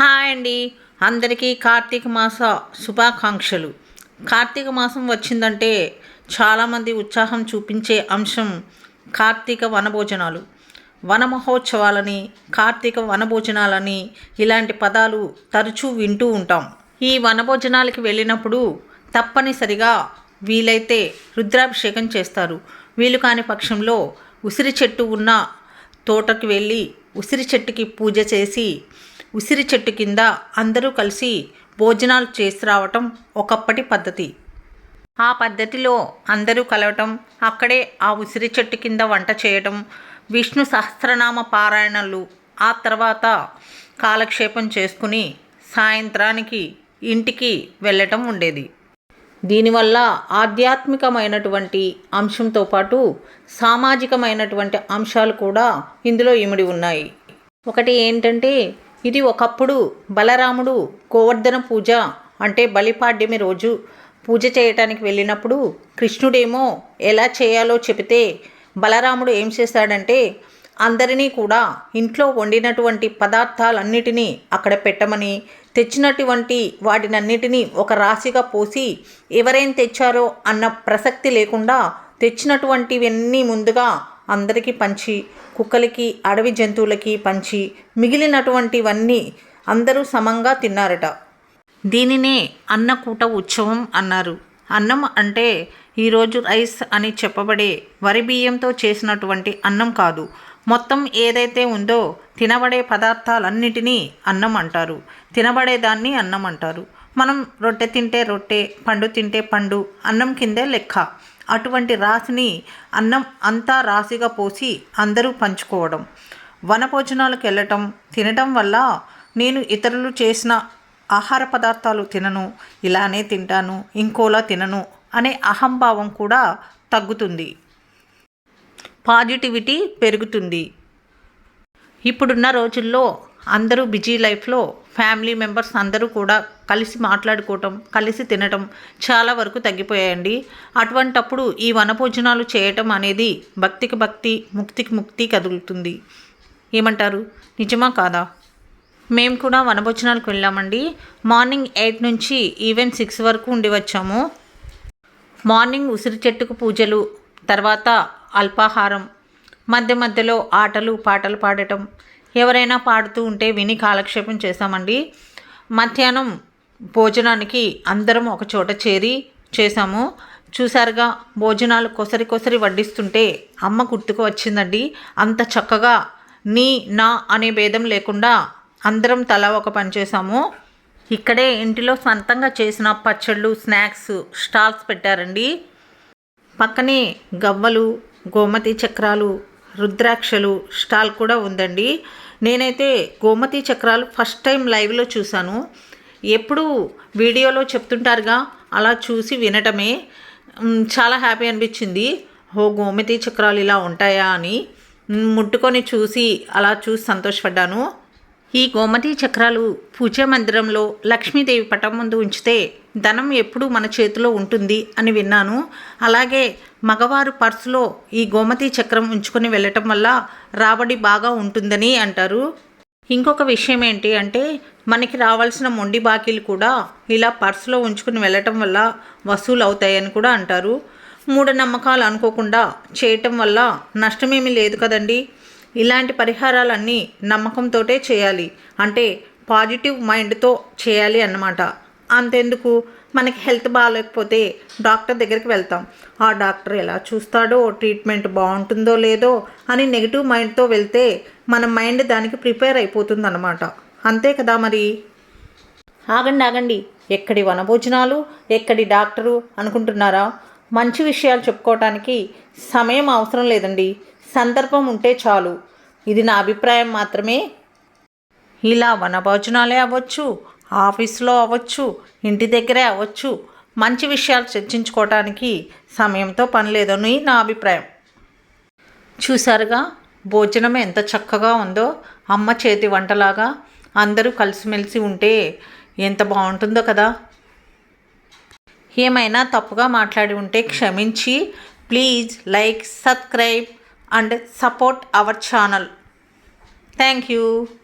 Hi అండి. అందరికీ కార్తీక మాస శుభాకాంక్షలు. కార్తీక మాసం వచ్చిందంటే చాలామంది ఉత్సాహం చూపించే అంశం కార్తీక వనభోజనాలు. వన మహోత్సవాలని కార్తీక వనభోజనాలని ఇలాంటి పదాలు తరచూ వింటూ ఉంటాం. ఈ వనభోజనాలకి వెళ్ళినప్పుడు తప్పనిసరిగా వీలైతే రుద్రాభిషేకం చేస్తారు. వీలు కాని పక్షంలో ఉసిరి చెట్టు ఉన్న తోటకి వెళ్ళి ఉసిరి చెట్టుకి పూజ చేసి ఉసిరి చెట్టు కింద అందరూ కలిసి భోజనాలు చేసి రావటం ఒకప్పటి పద్ధతి. ఆ పద్ధతిలో అందరూ కలవటం అక్కడే ఆ ఉసిరి చెట్టు కింద వంట చేయటం విష్ణు సహస్రనామ పారాయణలు ఆ తర్వాత కాలక్షేపం చేసుకుని సాయంత్రానికి ఇంటికి వెళ్ళటం ఉండేది. దీనివల్ల ఆధ్యాత్మికమైనటువంటి అంశంతో పాటు సామాజికమైనటువంటి అంశాలు కూడా ఇందులో ఇమిడి ఉన్నాయి. ఒకటి ఏంటంటే ఇది ఒకప్పుడు బలరాముడు గోవర్ధన పూజ అంటే బలిపాడ్యమి రోజు పూజ చేయటానికి వెళ్ళినప్పుడు కృష్ణుడేమో ఎలా చేయాలో చెబితే బలరాముడు ఏం చేశాడంటే అందరినీ కూడా ఇంట్లో వండినటువంటి పదార్థాలన్నిటినీ అక్కడ పెట్టమని తెచ్చినటువంటి వాటినన్నిటినీ ఒక రాశిగా పోసి ఎవరేం తెచ్చారో అన్న ప్రసక్తి లేకుండా తెచ్చినటువంటివన్నీ ముందుగా అందరికీ పంచి కుక్కలకి అడవి జంతువులకి పంచి మిగిలినటువంటివన్నీ అందరూ సమంగా తిన్నారట. దీనినే అన్నకూట ఉత్సవం అన్నారు. అన్నం అంటే ఈరోజు రైస్ అని చెప్పబడే వరి బియ్యంతో చేసినటువంటి అన్నం కాదు. మొత్తం ఏదైతే ఉందో తినబడే పదార్థాలన్నిటినీ అన్నం అంటారు. తినబడేదాన్ని అన్నం అంటారు. మనం రొట్టె తింటే రొట్టె పండు తింటే పండు అన్నం కిందే లెక్క. అటువంటి రాశిని అన్నం అంతా రాశిగా పోసి అందరూ పంచుకోవడం. వనభోజనాలకు వెళ్ళటం తినటం వల్ల నేను ఇతరులు చేసిన ఆహార పదార్థాలు తినను ఇలానే తింటాను ఇంకోలా తినను అనే అహంభావం కూడా తగ్గుతుంది. పాజిటివిటీ పెరుగుతుంది. ఇప్పుడున్న రోజుల్లో అందరూ బిజీ లైఫ్లో ఫ్యామిలీ మెంబర్స్ అందరూ కూడా కలిసి మాట్లాడుకోవటం కలిసి తినటం చాలా వరకు తగ్గిపోయాయండి. అటువంటప్పుడు ఈ వనభోజనాలు చేయటం అనేది భక్తికి భక్తి ముక్తికి ముక్తి కదులుతుంది. ఏమంటారు? నిజమా కాదా? మేము కూడా వనభోజనాలకు వెళ్ళామండి. మార్నింగ్ ఎయిట్ నుంచి ఈవెన్ సిక్స్ వరకు ఉండి వచ్చాము. మార్నింగ్ ఉసిరి చెట్టుకు పూజలు తర్వాత అల్పాహారం మధ్య మధ్యలో ఆటలు పాటలు పాడటం ఎవరైనా పాడుతూ ఉంటే విని కాలక్షేపం చేశామండి. మధ్యాహ్నం భోజనానికి అందరం ఒక చోట చేరి చేశాము. చూసారుగా భోజనాలు కొసరి కొసరి వడ్డిస్తుంటే అమ్మ గుర్తుకు వచ్చిందండి. అంత చక్కగా నీ నా అనే భేదం లేకుండా అందరం తల ఒక పని చేసాము ఇక్కడే ఇంటిలో సొంతంగా చేసిన పచ్చళ్ళు స్నాక్స్ స్టాల్స్ పెట్టారండి. పక్కనే గవ్వలు గోమతి చక్రాలు రుద్రాక్షలు స్టాల్ కూడా ఉందండి. నేనైతే గోమతి చక్రాలు ఫస్ట్ టైం లైవ్లో చూశాను. ఎప్పుడు వీడియోలో చెప్తుంటారుగా అలా చూసి వినటమే. చాలా హ్యాపీ అనిపించింది. ఓ గోమతి చక్రాలు ఇలా ఉంటాయా అని. ముట్టుకొని చూసి అలా చూసి సంతోషపడ్డాను. ఈ గోమతి చక్రాలు పూజా మందిరంలో లక్ష్మీదేవి పటం ముందు ఉంచితే ధనం ఎప్పుడూ మన చేతిలో ఉంటుంది అని విన్నాను. అలాగే మగవారు పర్సులో ఈ గోమతి చక్రం ఉంచుకొని వెళ్ళటం వల్ల రాబడి బాగా ఉంటుందని అంటారు. ఇంకొక విషయం ఏంటి అంటే మనకి రావాల్సిన మొండి బాకీలు కూడా ఇలా పర్సులో ఉంచుకుని వెళ్ళటం వల్ల వసూలు అవుతాయని కూడా అంటారు. మూఢనమ్మకాలు అనుకోకుండా చేయటం వల్ల నష్టమేమీ లేదు కదండీ. ఇలాంటి పరిహారాలన్నీ నమ్మకంతోటే చేయాలి. అంటే పాజిటివ్ మైండ్తో చేయాలి అన్నమాట. అంతెందుకు? మనకి హెల్త్ బాగాలేకపోతే డాక్టర్ దగ్గరికి వెళ్తాం. ఆ డాక్టర్ ఎలా చూస్తాడో? ట్రీట్మెంట్ బాగుంటుందో లేదో? అని నెగిటివ్ మైండ్తో వెళ్తే మన మైండ్ దానికి ప్రిపేర్ అయిపోతుంది అనమాట అంతే కదా మరి? ఆగండి ఆగండి. ఎక్కడి వనభోజనాలు ఎక్కడి డాక్టరు అనుకుంటున్నారా? మంచి విషయాలు చెప్పుకోవటానికి సమయం అవసరం లేదండి. సందర్భం ఉంటే చాలు. ఇది నా అభిప్రాయం మాత్రమే. ఇలా వనభోజనాలే అవ్వచ్చు ఆఫీస్లో అవ్వచ్చు ఇంటి దగ్గరే అవ్వచ్చు. మంచి విషయాలు చర్చించుకోవటానికి సమయంతో పని లేదని నా అభిప్రాయం. చూసారుగా భోజనం ఎంత చక్కగా ఉందో. అమ్మ చేతి వంటలాగా అందరూ కలిసిమెలిసి ఉంటే ఎంత బాగుంటుందో కదా. ఏమైనా తప్పుగా మాట్లాడి ఉంటే క్షమించి please like subscribe. and support our channel. Thank you.